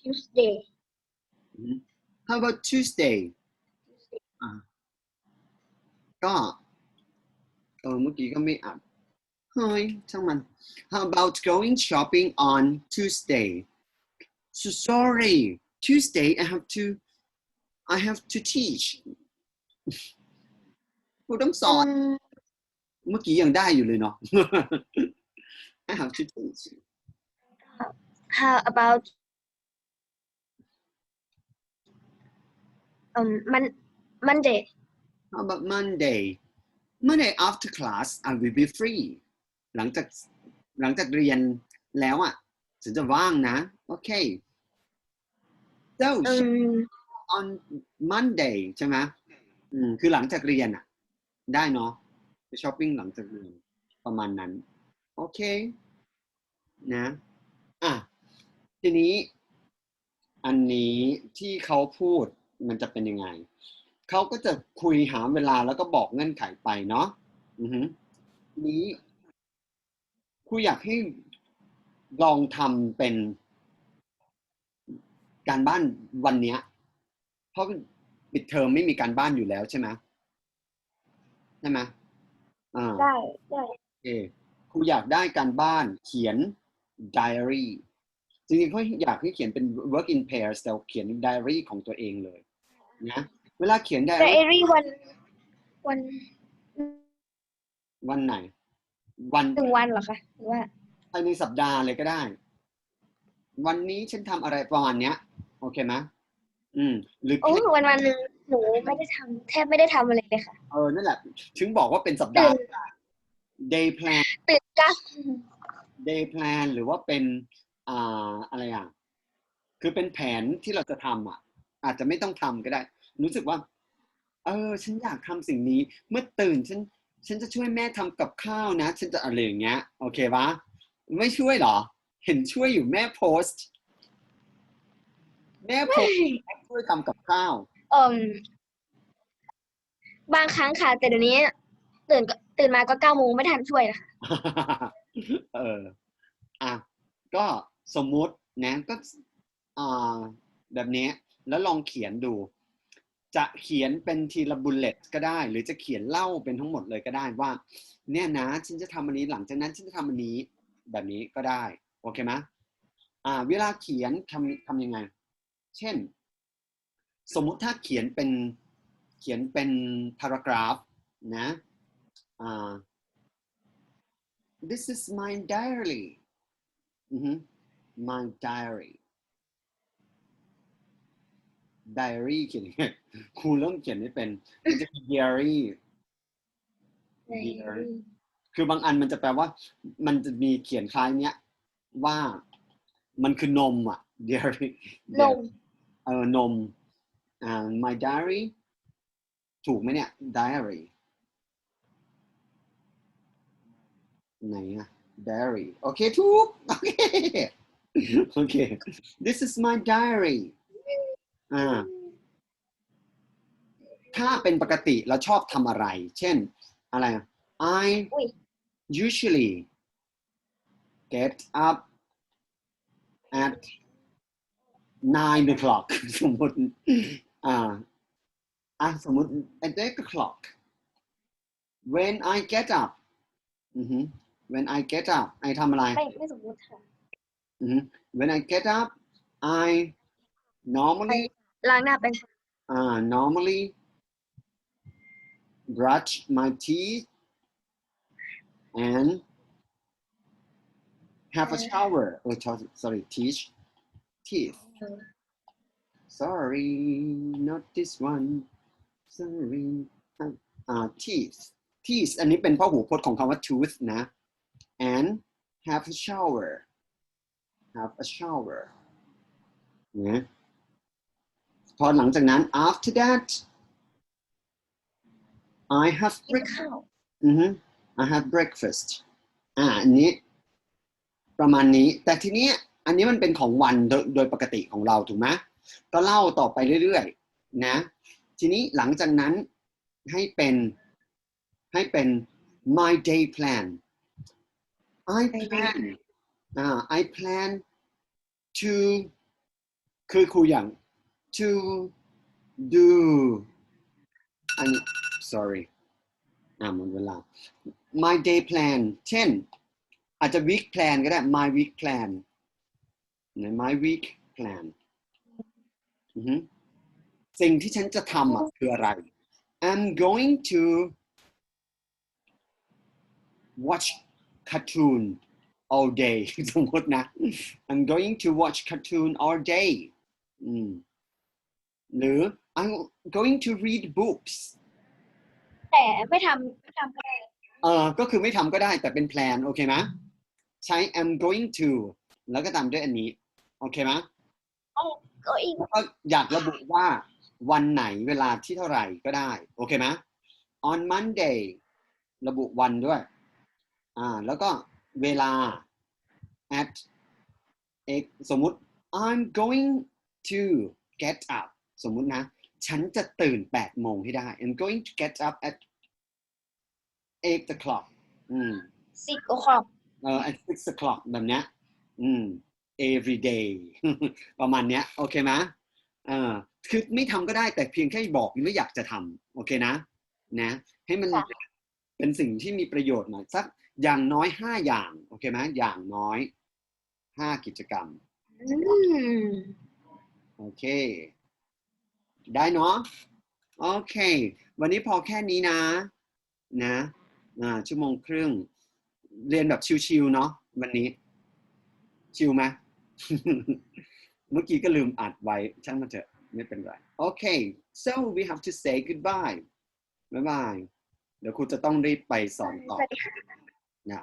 Tuesday How about Tuesday อ่ะก็เออเมื่อกี้ก็ไม่อัดเฮ้ยช่างมัน How about going shopping on Tuesday So sorry Tuesday I have to I have to teach กูต้องสอน um, เมื่อกี้ยังได้อยู่เลยเนาะ I have to teach how about um Mon Monday How about Monday Monday after class I will be free หลังจากหลังจากเรียนแล้วอะฉันจะว่างนะ โอเค so um on Monday ใช่ไหมอืมคือหลังจากเรียนอะ ได้เนาะไปช้อปปิ้งหลังจากเรียนประมาณนั้น โอเค นะอะทีนี้ อันนี้ที่เขาพูด มันจะเป็นยังไงเขาก็จะคุยหาเวลาแล้วก็บอกเงื่อนไขไปเนาะอือฮึนี้ครูอยากให้ลองทำเป็นการบ้านวันเนี้ย เพราะปิดเทอมไม่มีการบ้านอยู่แล้วใช่ไหมใช่ไหมอ่าได้ได้โอเคครูอยากได้การบ้านเขียน diary จริงๆเขาอยากให้เขียนเป็น work in pairs แต่เขียน diary ของตัวเองเลย นะเวลาเขียนได diary อารี่วันวันวันไหน วันหนึ่งวันเหรอคะหรือว่า ภายในสัปดาห์เลยก็ได้ วันนี้ฉันทำอะไรประมาณเนี้ย โอเคไหมอืม หรือโอ้วันวันหนึ่งหนูไม่ได้ทำแทบไม่ได้ทำอะไรเลยค่ะ เออนั่นแหละ ถึงบอกว่าเป็นสัปดาห์ก็ได้ day plan ตื่นเก้า day plan หรือว่าเป็น อ่าอะไรอะ คือเป็นแผนที่เราจะทำอะ อาจจะไม่ต้องทำก็ได้ รู้สึกว่า เออ ฉันอยากทำสิ่งนี้ เมื่อตื่นฉัน ฉันจะช่วยแม่ทำกับข้าวนะ ฉันจะอะไรอย่างเงี้ย โอเคปะไม่ช่วยเหรอ เห็นช่วยอยู่แม่โพสต์แม่โพสต์แม่ช่วยทำกับข้าวเอ่มบางครั้งค่ะ แต่เดี๋ยวนี้ ตื่นก็ตื่นมาก็เก้าโมงไม่ทันช่วยนะคะเออ อะ ก็สมมุตินะก็อ่าแบบนี้ แล้วลองเขียนดู จะเขียนเป็นทีละบุลเลตก็ได้ หรือจะเขียนเล่าเป็นทั้งหมดเลยก็ได้ว่า เนี่ยนะฉันจะทำอันนี้หลังจากนั้นฉันจะทำอันนี้แบบนี้ก็ได้โอเคไหมอ่าเวลาเขียนทำทำยังไง เช่น สมมุติถ้าเขียนเป็นเขียนเป็น paragraph นะอ่า This is my diary. Mhm. My diary. Diary เขียนยังไงครูเริ่มเขียนไม่เป็นมันจะมี diary คือบางอันมันจะแปลว่า มันจะมีเขียนคล้ายเนี้ย ว่ามันคือนมอะ diary นมเออนมอ่า my diary ถูกไหมเนี่ย diary ไหนอะ diary โอเค ถูก โอเค โอเค this is my diary อ่าถ้าเป็นปกติเราชอบทำอะไร เช่น อะไรอะ I อุ้ย usually get up at nine o'clock สมมติ อ่า อะสมมติ at eight o'clock when I get up อือหือ when I get up ไอทำอะไร ไม่ไม่สมมติค่ะ อือหือ when I get up I normally ล้างหน้าเป็น uh, normally brush my teeth and have a shower. Oh, cho- sorry, teeth. Teeth. Sorry, not this one. Sorry. Uh, teeth. Teeth อันนี้เป็นพหูพจน์ของคำว่า tooth นะ and have a shower. Have a shower. นะ พอหลังจากนั้น after that I have กิน breakfast ข้าวอือฮึ I have breakfast อ่าอันนี้ประมาณนี้ แต่ทีนี้อันนี้มันเป็นของวันโดยโดยปกติของเราถูกไหมก็เล่าต่อไปเรื่อยๆนะ ทีนี้หลังจากนั้นให้เป็นให้เป็น my day plan I plan อ่า I plan to คือครูอย่าง to do อันนี้ sorry อ่าหมดเวลา my day plan เช่น อาจจะ week plan ก็ได้ my week plan ไหน my week plan อือฮึสิ่งที่ฉันจะทำอ่ะคืออะไร I'm going to watch cartoon all day สมมตินะ I'm going to watch cartoon all day อืม หรือ I'm going to read books แต่ไม่ทำไม่ทำก็ได้เออก็คือไม่ทำก็ได้แต่เป็นแพลนโอเคไหมใช้ I'm going to แล้วก็ตามด้วยอันนี้ โอเคไหมก็อีกแล้วก็อยากระบุว่าวันไหนเวลาที่เท่าไหร่ก็ได้ โอเคไหม on Monday ระบุวันด้วย อ่า แล้วก็เวลา at เอกสมมุติ I'm going to get up สมมุตินะ ฉันจะตื่น 8 โมงให้ได้ I'm going to get up at 8 o'clock อืมสิบโอคอกเอ่อ at six o'clock แบบเนี้ยอืม every day ประมาณเนี้ย โอเคไหมเออคือไม่ทำก็ได้แต่เพียงแค่บอกไม่อยากจะทำโอเคนะ นะ ให้มันเป็นสิ่งที่มีประโยชน์หน่อยสักอย่างน้อยห้าอย่าง โอเคไหมอย่างน้อยห้ากิจกรรมอืมโอเค ได้เนาะโอเค วันนี้พอแค่นี้นะ นะอ่าชั่วโมงครึ่ง เรียนแบบชิวๆเนาะวันนี้ ชิวไหมเมื่อกี้ก็ลืมอัดไว้ช่างมันเถอะไม่เป็นไรโอเค so we have to say goodbye บ๊ายบายเดี๋ยวครูจะต้องรีบไปสอนต่อนะ